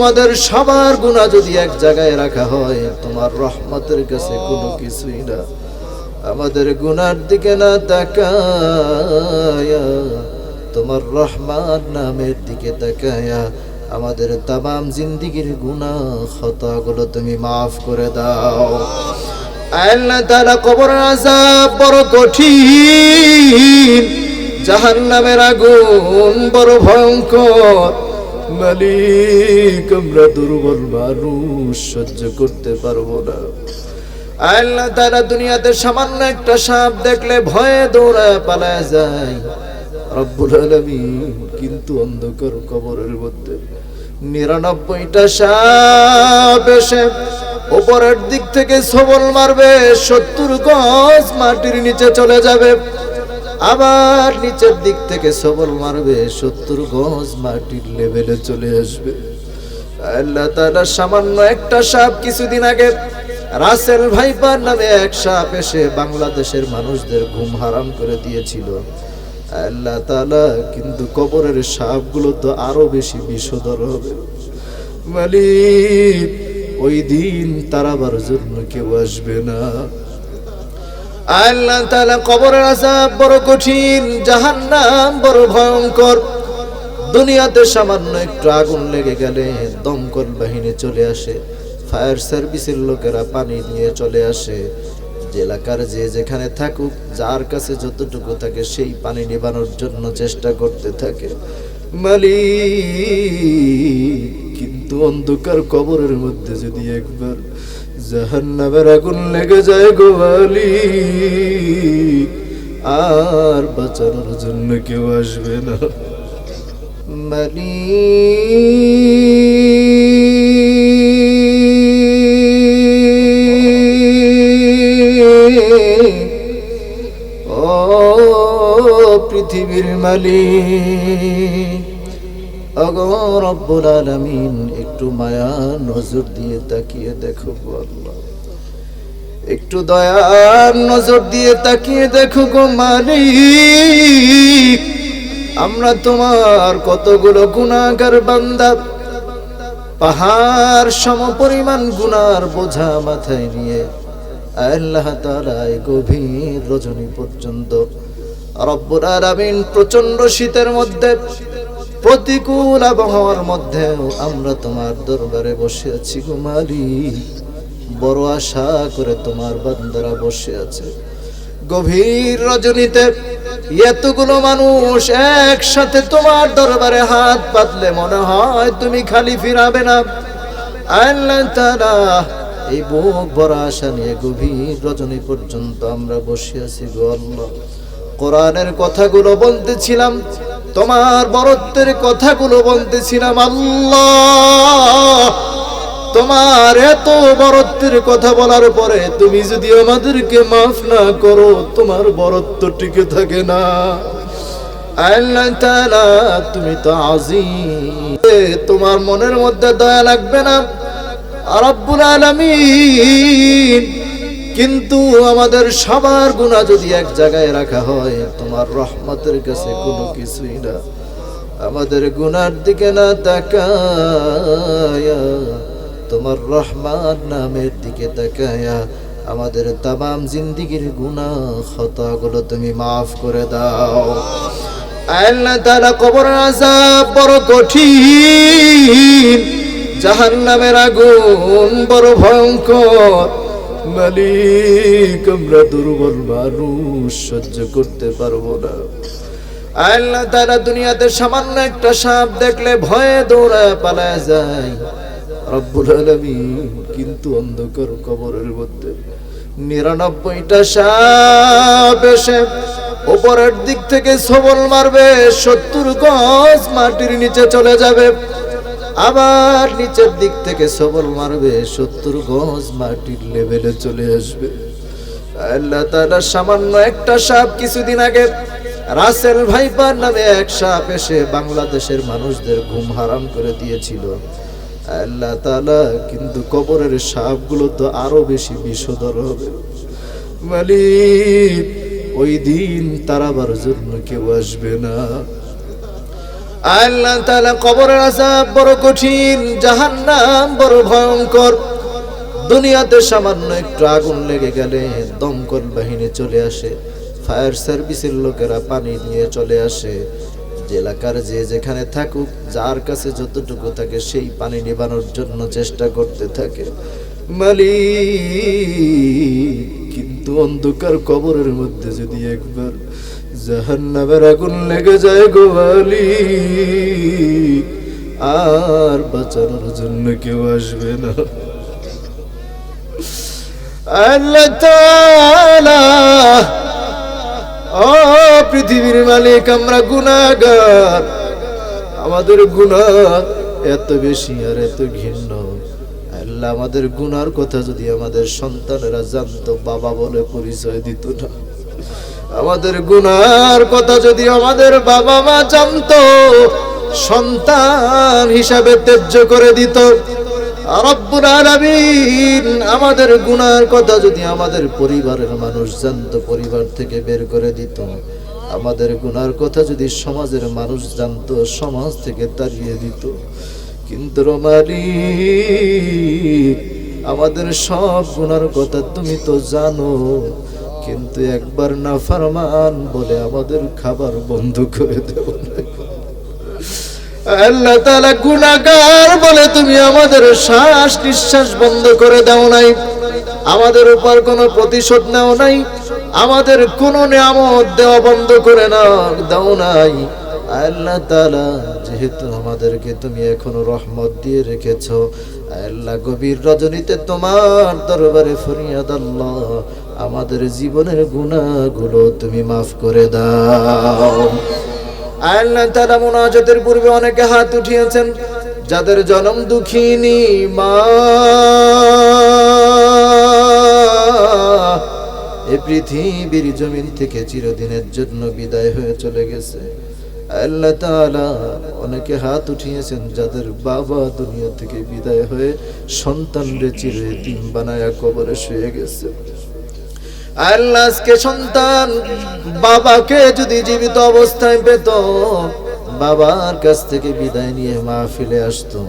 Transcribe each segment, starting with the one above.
আমাদের সবার গুণা যদি এক জায়গায় রাখা হয়, তোমার রহমতের কাছে কোনো কিছুই না। আমাদের গুনার দিকে না তাকায়া, তোমার রহমান নামের দিকে তাকায়া, আমাদের তামাম জিন্দিগির গুণা খতাগুলো তুমি মাফ করে দাও। আল্লাহ তাআলা কবর আযাব বড় কঠিন, জাহান্নামের আগুন বড় ভয়ঙ্কর। মালিক, আমরা দুর্বল মানুষ, সহ্য করতে পারব না। আল্লাহ তারা দুনিয়াতে সামান্য একটা সাপ দেখলে ভয়ে দৌড়ায় পালায় যায়। রব্বুল আলামিন কিন্তু অন্ধকার কবরের মধ্যে নিরানব্বইটা সাপ এসে উপরের দিক থেকে সবল মারবে, সত্তর গজ মাটির নিচে চলে যাবে। আবার নিচের দিক থেকে সবল মারবে, সত্তর গজ মাটির লেভেলে চলে আসবে। আল্লাহ তাআলা সামান্য একটা সাপ কিছুদিন আগে রাসেল ভাইপার নামে এক সাপ এসে বাংলাদেশের মানুষদের ঘুম হারাম করে দিয়েছিল। আল্লাহ তাআলা কিন্তু কবরের সাপগুলো তো আরও বেশি বিষধর হবে। মালিক, ওই দিন তারাবার জন্য কেউ আসবে না। আল্লাহ তাআলা কবরের আযাব বড় কঠিন, জাহান্নাম বড় ভয়ঙ্কর। দুনিয়াতে সামান্য একটু আগুন লেগে গেলে দমকল বাহিনী চলে আসে। ফায়ার সার্ভিসের লোকেরা পানি নিয়ে চলে আসে। এলাকার যে যেখানে থাকুক, যার কাছে যতটুকু থাকে সেই পানি নিবানোর জন্য চেষ্টা করতে থাকে। মালিক, কিন্তু অন্ধকার কবরের মধ্যে যদি একবার জাহান্নামের আগুন লেগে যায় গো মালিক আর বাঁচানোর জন্য কেউ আসবে না। মালিক। ও পৃথিবীর মালিক। রব্বুল একটু মায়া নজর দিয়ে তাকিয়ে দেখো গো আল্লাহ। একটু দয়ার নজর দিয়ে তাকিয়ে দেখো গো মালিক। আমরা তোমার কতগুলো গুণাগার বান্দা। পাহাড় সম পরিমাণ গুনার বোঝা মাথায় নিয়ে আল্লাহ তালায় গভীর রজনী পর্যন্ত রব্বুল আলামিন প্রচণ্ড শীতের মধ্যে প্রতিকূল আবহাওয়ার মধ্যেও আমরা তোমার দরবারে বসে আছি গো মালিক। বড় আশা করে তোমার বান্দারা বসে আছে। গভীর রজনীতে এতগুলো মানুষ একসাথে তোমার দরবারে হাত পাতলে মনে হয় তুমি খালি ফিরাবে না। তাআলা এই বুক ভরা আশা নিয়ে গভীর রজনী পর্যন্ত আমরা বসে আছি গো আল্লাহ। কোরআনের কথাগুলো বলতেছিলাম তোমার বরত্বের কথাগুলো বলতেছিলাম, আল্লাহ। তোমার এত বরত্বের কথা বলার পরে তুমি যদি আমাদেরকে মাফ না করো, তোমার বরত্ব টিকে থাকে না। তুমি তো তোমার মনের মধ্যে দয়া লাগবে না। রব্বুল আলামিন কিন্তু আমাদের সবার গুণা যদি এক জায়গায় রাখা হয়, তোমার রহমতের কাছে কোনো কিছুই না। আমাদের গুনার দিকে না তাকায়া, তোমার রহমান নামের দিকে তাকায়া, আমাদের তামাম জিন্দিগির গুণা খতাগুলো তুমি মাফ করে দাও। আল্লাহ তাআলা কবর আযাব বড় কঠিন, জাহান্নামের আগুন বড় ভয়ঙ্কর। মালিক, আমরা দুর্বল মানুষ, সহ্য করতে পারব না। আল্লাহ তারা দুনিয়াতে সামান্য একটা সাপ দেখলে ভয়ে দৌড়ায় পালায় যায়। রব্বুল আলামিন কিন্তু অন্ধকার কবরের মধ্যে নিরানব্বইটা সাপ এসে উপরের দিক থেকে সবল মারবে, সত্তর গজ মাটির নিচে চলে যাবে। আবার নিচের দিক থেকে সবল মারবে, সত্তর গজ মাটির লেভেলে চলে আসবে। আল্লাহ তাআলা সামান্য একটা সাপ কিছুদিন আগে রাসেল ভাইপার নামে এক সাপ এসে বাংলাদেশের মানুষদের ঘুম হারাম করে দিয়েছিল। আল্লাহ তালা কিন্তু কবরের সাপগুলো তো আরও বেশি বিষধর হবে। মালিক, ওই দিন তারাবার জন্য কেউ আসবে না। আল্লাহ তাআলা কবরের আযাব বড় কঠিন, জাহান্নাম বড় ভয়ঙ্কর। দুনিয়াতে সামান্য একটু আগুন লেগে গেলে দমকল বাহিনী চলে আসে। ফায়ার সার্ভিসের লোকেরা পানি নিয়ে চলে আসে। এলাকার যে যেখানে থাকুক, যার কাছে যতটুকু থাকে সেই পানি নিবানোর জন্য চেষ্টা করতে থাকে। মালি কিন্তু অন্ধকার কবরের মধ্যে যদি একবার জাহান্নামের আগুন লেগে যায় গো মালিক আর বাঁচানোর জন্য কেউ আসবে না। আল্লাহ ও পৃথিবীর মালিক, আমরা গুনাহগার। আমাদের গুনাহ এত বেশি আর এত ঘৃণ্য। আল্লাহ আমাদের গুনার কথা যদি আমাদের সন্তানেরা জানতো, বাবা বলে পরিচয় দিত না। আমাদের গুনার কথা যদি আমাদের বাবা মা জানতো, সন্তান হিসাবে ত্যায্য করে দিত। আমাদের গুনার কথা যদি আমাদের পরিবারের মানুষ জানতো, পরিবার থেকে বের করে দিত। আমাদের গুনার কথা যদি সমাজের মানুষ জানতো, সমাজ থেকে তাড়িয়ে দিত। কিন্তু রমালি আমাদের সব গুনার কথা তুমি তো জানো। কিন্তু একবার না ফারমান বলে আমাদের খাবার বন্ধ করে দেব আল্লাহ তালা গুনাহগার বলে, তুমি আমাদের শ্বাস নিঃশ্বাস বন্ধ করে দাও নাই। আমাদের উপর কোনো প্রতিশোধ নাও নাই। আমাদের কোনো নিয়ামত দেওয়া বন্ধ করে না, দাও নাই। আল্লাহ তালা যেহেতু আমাদেরকে তুমি এখনও রহমত দিয়ে রেখেছ, আল্লাহ গভীর রজনীতে তোমার দরবারে ফরিয়াদ আল্লাহ, আমাদের জীবনের গুনাহগুলো তুমি মাফ করে দাও। আল্লাহ তালা মোনাজাতের পূর্বে অনেকে হাত উঠিয়েছেন, যাদের জনম দুঃখিনী মা। এ পৃথিবীর জমিন থেকে চিরদিনের জন্য বিদায় হয়ে চলে গেছে। আল্লাহ তাআলা অনেকে হাত উঠিয়েছেন যাদের বাবা দুনিয়া থেকে বিদায় হয়ে সন্তানরে চিরে তিন বানায়া কবরে শুয়ে গেছে। আল্লাহ আজকে সন্তান বাবাকে যদি জীবিত অবস্থায় পেত, বাবার কাছ থেকে বিদায় নিয়ে মাহফিলে আসতো।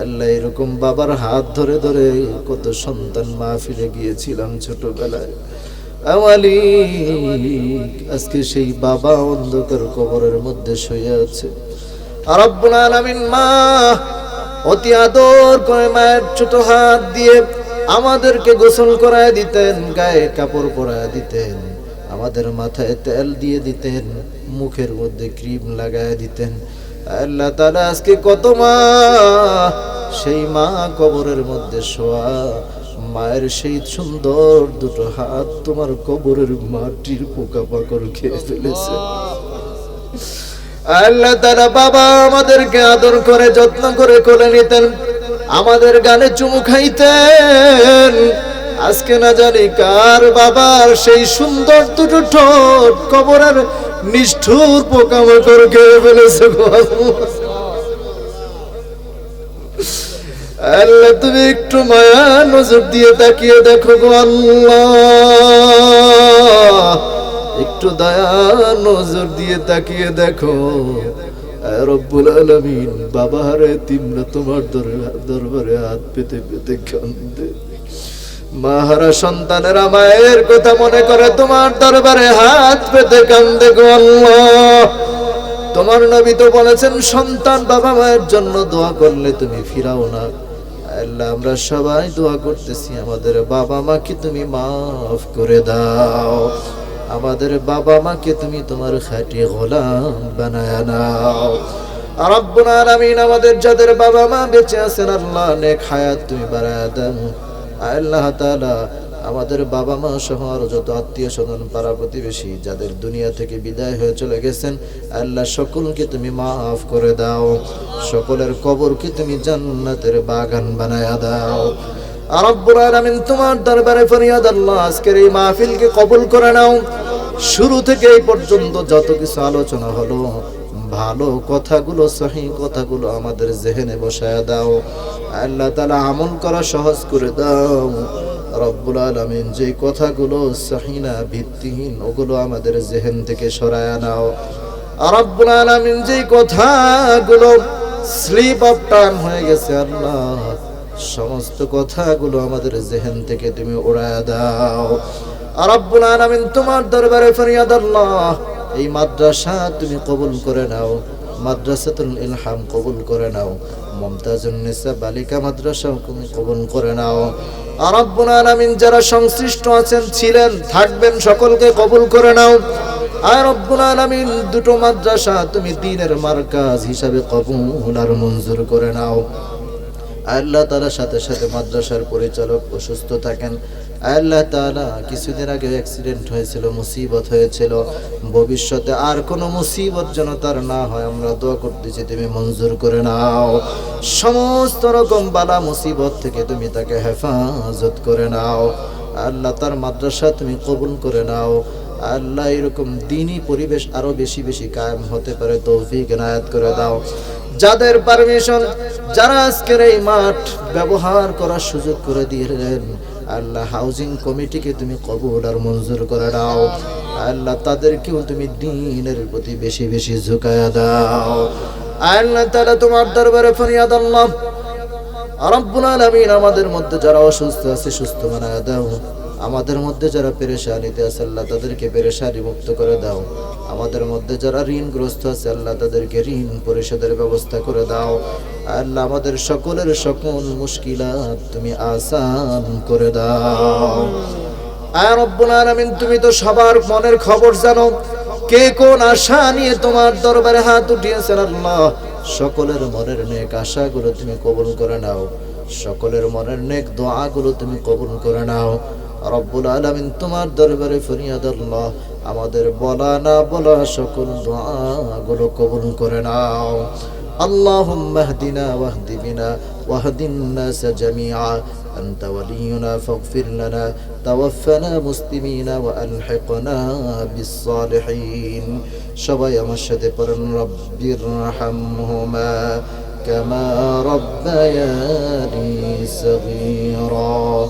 আল্লাহ এরকম বাবার হাত ধরে ধরে কত সন্তান মাহফিলে গিয়েছিলাম ছোটবেলায়। আজকে সেই বাবা অন্ধকার কবরের মধ্যে শুয়ে আছে। রব্বুল আলামিন মা, অতি আদর করে মায়ের ছোট হাত দিয়ে আমাদেরকে গোসল করায় দিতেন, গায়ে কাপড় পরায় দিতেন, আমাদের মাথায় তেল দিয়ে দিতেন, মুখের মধ্যে ক্রিম লাগায় দিতেন। আল্লাহ তাআলা আজকে কত মা, সেই মা কবরের মধ্যে শোয়া মায়ের সেই সুন্দর দুটো হাত তোমার কবরের মাটির পোকা পাকড় খেয়ে ফেলেছে। আল্লাহ তারা বাবা আমাদেরকে আদর করে, যত্ন করে কোলে নিতেন, আমাদের গানে চুমু খাইতেন। আজকে না জানি কার বাবার সেই সুন্দর দুটো ঠোঁট কবরের নিষ্ঠুর পোকামাকড় খেয়ে ফেলেছে আল্লাহ। তুমি একটু মায়া নজর দিয়ে তাকিয়ে দেখো গো আল্লাহ। একটু দয়া নজর দিয়ে তাকিয়ে দেখো। রব্বুল আলামিন বাবা তিমরা তোমার দরবারে হাত পেতে পেতে কান্দে। মাহারা সন্তানেরা মায়ের কথা মনে করে তোমার দরবারে হাত পেতে কান্দে গো আল্লাহ। তোমার নবী তো বলেছেন, সন্তান বাবা মায়ের জন্য দোয়া করলে তুমি ফিরাও না। আল্লাহ, আমরা সবাই দোয়া করতেছি, আমাদের বাবা মাকে তুমি মাফ করে দাও। আমাদের বাবা মাকে তুমি তোমার খাটি গোলাম বানায় নাও। রব্বুল আলামিন আমাদের যাদের বাবা মা বেঁচে আছেন, আল্লাহ নেক হায়াত তুমি বাড়ায় দাও আল্লাহ তাআলা আমাদের বাবা মা সহ আরও যত আত্মীয় স্বজন পাড়া প্রতিবেশী যাদের দুনিয়া থেকে বিদায় হয়ে চলে গেছেন, আল্লাহ সকলকে তুমি মাফ করে দাও। সকলের কবরকে তুমি জান্নাতের বাগান বানায়া দাও। রব্বুল আলামিন তোমার দরবারে ফরিয়াদ, আল্লাহ আজকের এই মাহফিলকে কবুল করে নাও। শুরু থেকে এই পর্যন্ত যত কিছু আলোচনা হলো, ভালো কথাগুলো, সহি কথাগুলো আমাদের জেহেনে বসায় দাও। আল্লাহ তালা আমল করা সহজ করে দাও। রব্বুল আলমিন যে কথাগুলো সহিনা ভিত্তিহীন, ওগুলো আমাদের জেহেন থেকে সরায় নাও। রব্বুল আলামিন যেই কথাগুলো স্লিপ অফ টান হয়ে গেছে, আল্লাহ, সমস্ত কথাগুলো আমাদের জেহেন থেকে তুমি উড়ায় দাও। রব্বুল আলামিন তোমার দরবারে ফরিয়াদ, আল্লাহ, এই মাদ্রাসা তুমি কবুল করে নাও। মাদ্রাসাতুল ইলহাম কবুল করে নাও। মমতাজুন নিসা বালিকা মাদ্রাসাও তুমি কবুল করে নাও। আর রব্বুল আলামিন যারা সংশ্লিষ্ট আছেন, ছিলেন, থাকবেন, সকলকে কবুল করে নাও। আর রব্বুল আলামিন দুটো মাদ্রাসা তুমি দিনের মার্কাজ হিসাবে কবুল আর মঞ্জুর করে নাও। আল্লাহ তাআলার সাথে সাথে মাদ্রাসার পরিচালক অসুস্থ থাকেন। আল্লাহ তালা কিছুদিন আগে অ্যাক্সিডেন্ট হয়েছিল, মুসিবত হয়েছিল। ভবিষ্যতে আর কোনো মুসিবত যেন তার না হয়, আমরা দোয়া করতেছি তুমি মঞ্জুর করে নাও। সমস্ত রকম বালা মুসিবত থেকে তুমি তাকে হেফাজত করে নাও। আল্লাহ তার মাদ্রাসা তুমি কবুল করে নাও। আল্লাহ এরকম দিনই পরিবেশ আরও বেশি বেশি কায়েম হতে পারে, তৌফিক এনায়াত করে দাও। যাদের পারমিশন যারা আজকের এই মাঠ ব্যবহার করার সুযোগ করে দিলেন, আল্লাহ হাউজিং কমিটিকে তুমি কবুল আর মঞ্জুর করে দাও। আল্লাহ তাদেরকেও তুমি দিনের প্রতি বেশি বেশি ঝুঁকায়া দাও। আল্লাহ তারা তোমার দরবারে ফরিয়াদ আল্লাহ। রব্বুল আলামিন আমাদের মধ্যে যারা অসুস্থ আছে, সুস্থ বানায় দাও। আমাদের মধ্যে যারা পেরেশানিতে আছে, আল্লাহ তাদেরকে পেরেশানি মুক্ত করে দাও। আমাদের মধ্যে যারা ঋণগ্রস্ত আছে, আল্লাহ তাদেরকে ঋণ পরিশোধের ব্যবস্থা করে দাও। আল্লাহ আমাদের সকলের সকল মুশকিলাত তুমি আসান করে দাও। আয় রব্বুল আলামিন, তুমি তো সবার মনের খবর জানো। কে কোন আশা নিয়ে তোমার দরবারে হাত উঠিয়েছেন আল্লাহ? সকলের মনের নেক আশাগুলো তুমি কবুল করে নাও। সকলের মনের নেক দোয়াগুলো তুমি কবুল করে নাও। রব্বুল আলামিন তোমার দরবারে ফরিয়াদ আল্লাহ আমাদের বলা না বলা সকল দোয়াগুলো কবুল করে নাও اللهم اهدنا واهد بنا واهد الناس جميعا أنت ولينا فاغفر لنا توفنا مسلمين وألحقنا بالصالحين সবাই আমার সাথে পড়েন রব্বির রাহমহুমা كما ربياني صغيرا